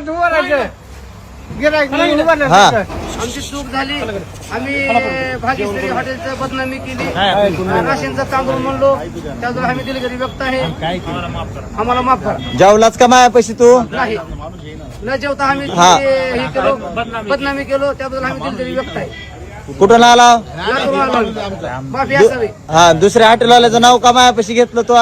गावात उभं राहायचं. गिराईक उभं हा. राहायचं आमची चूक झाली. आम्ही हॉटेलचं बदनामी केली. राशींचा तांदूळ म्हणलो. त्यामुळे आम्ही दिलगिरी व्यक्त आहे. आम्हाला माफ करा. जेवलाच का मायापाशी तू? नाही. न जेवता आम्ही हा. ते हे केलो. बदनामी केलो. त्याबद्दल आम्ही दिलगिरी व्यक्त आहे. कुठून आला. माफी असावी. हा दुसऱ्या हॉटेलवाल्याचं नाव का मायापाशी घेतलं तू?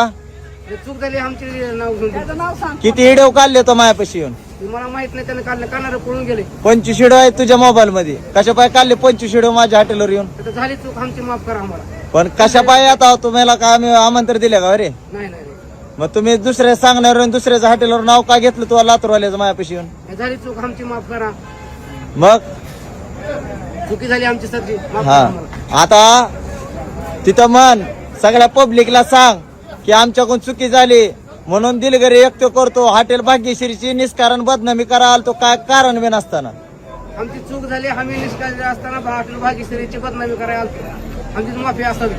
चूक झाली आमची नाव घेऊन. दिलं. किती व्हिडिओ काढले तो मायापाशी येऊन? मला माहीत नाही त्याने काढलं काढणारे पळून गेले. पंचवीस व्हिडिओ आहेत तुझ्या मोबाईल मध्ये कशा पाय काढले पंचवीस व्हिडिओ माझ्या हॉटेलवर येऊन? आता झाली चूक आमची माफ करा आम्हाला. पण कशा पाय आता तुम्हाला का आम्ही आमंत्रण दिले का रे? नाही नाही नाही. मग तुम्ही दुसऱ्या सांगण्यावर आणि दुसऱ्याच्या हॉटेलवर नाव का घेतलं तू लातूरवाल्याचं मायापाशी येऊन? हे झाली चूक आमची माफ करा. मग? चुकी झाली आमची सगळी. माफ करा हा. आम्हाला. आता तिथं म्हण सगळ्या पब्लिकला सांग की आमच्याकडून चुकी झाली. म्हणून दिलगिरी व्यक्त करतो हॉटेल भाग्यश्रीची निष्कारण बदनामी कराल तो काय कारण बी नसताना. आमची चूक झाली आम्ही निष्काळजी असताना हॉटेल भाग्यश्रीची बदनामी करायला. आमची माफी असावी.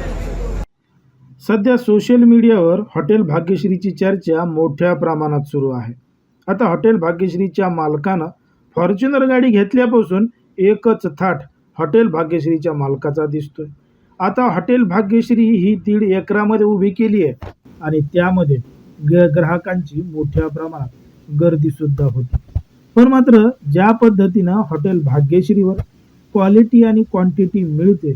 सध्या सोशल मीडियावर हॉटेल भाग्यश्रीची चर्चा मोठ्या प्रमाणात सुरू आहे. आता हॉटेल भाग्यश्रीच्या मालकानं फॉर्च्युनर गाडी घेतल्यापासून एकच थाट हॉटेल भाग्यश्रीच्या मालकाचा दिसतोय. आता हॉटेल भाग्यश्री ही दीड एकरामध्ये उभी केली आहे आणि त्यामध्ये ग्राहकांची मोठ्या प्रमाणात गर्दीसुद्धा होती. पण मात्र ज्या पद्धतीनं हॉटेल भाग्यश्रीवर क्वालिटी आणि क्वांटिटी मिळते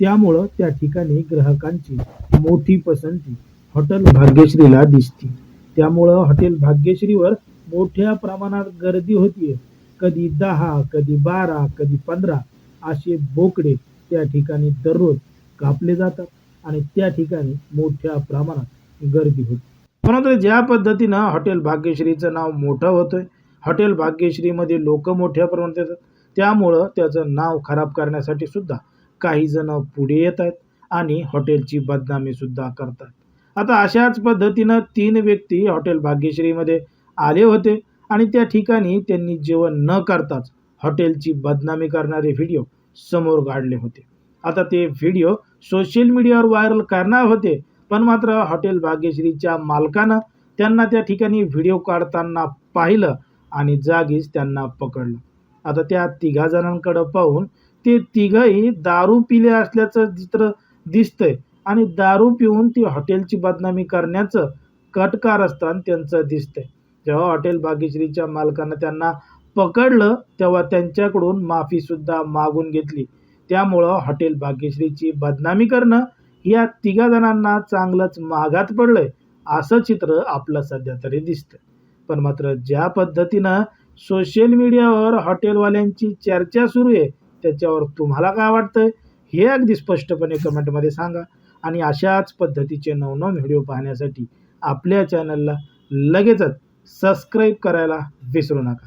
त्यामुळं त्या ठिकाणी ग्राहकांची मोठी पसंती हॉटेल भाग्यश्रीला दिसते. त्यामुळं हॉटेल भाग्यश्रीवर मोठ्या प्रमाणात गर्दी होतीये. कधी दहा कधी बारा कधी पंधरा असे बोकडे त्या ठिकाणी दररोज कापले जातात आणि त्या ठिकाणी मोठ्या प्रमाणात गर्दी होती. तर ज्या पद्धतीनं हॉटेल भाग्यश्रीचं नाव मोठं होतं आहे हॉटेल भाग्यश्रीमध्ये लोक मोठ्या प्रमाणात येतात त्यामुळं त्याचं नाव खराब करण्यासाठी सुद्धा काही जण पुढे येत आहेत आणि हॉटेलची बदनामी सुद्धा करतात आता अशाच पद्धतीनं तीन व्यक्ती हॉटेल भाग्यश्रीमध्ये आले होते आणि त्या ठिकाणी त्यांनी जेवण न करताच हॉटेलची बदनामी करणारे व्हिडिओ समोर काढले होते. आता ते व्हिडिओ सोशल मीडियावर व्हायरल करणार होते पण मात्र हॉटेल भाग्यश्रीच्या मालकानं त्यांना त्या ठिकाणी व्हिडिओ काढताना पाहिलं आणि जागीच त्यांना पकडलं. आता त्या तिघा जणांकडं पाहून ते तिघही दारू पिले असल्याचं चित्र दिसतंय आणि दारू पिऊन ती हॉटेलची बदनामी करण्याचं कटकार असताना त्यांचं दिसतंय. जेव्हा हॉटेल भाग्यश्रीच्या मालकानं त्यांना पकडलं तेव्हा त्यांच्याकडून माफीसुद्धा मागून घेतली. त्यामुळं हॉटेल भाग्यश्रीची बदनामी करणं या तिघा जणांना चांगलंच माघात पडलंय असं चित्र आपलं सध्या तरी दिसतं पण मात्र ज्या पद्धतीनं सोशल मीडियावर हॉटेलवाल्यांची चर्चा सुरू आहे त्याच्यावर तुम्हाला काय वाटतं हे अगदी स्पष्टपणे कमेंटमध्ये सांगा. आणि अशाच पद्धतीचे नवनव व्हिडिओ पाहण्यासाठी आपल्या चॅनलला लगेचच सबस्क्राईब करायला विसरू नका.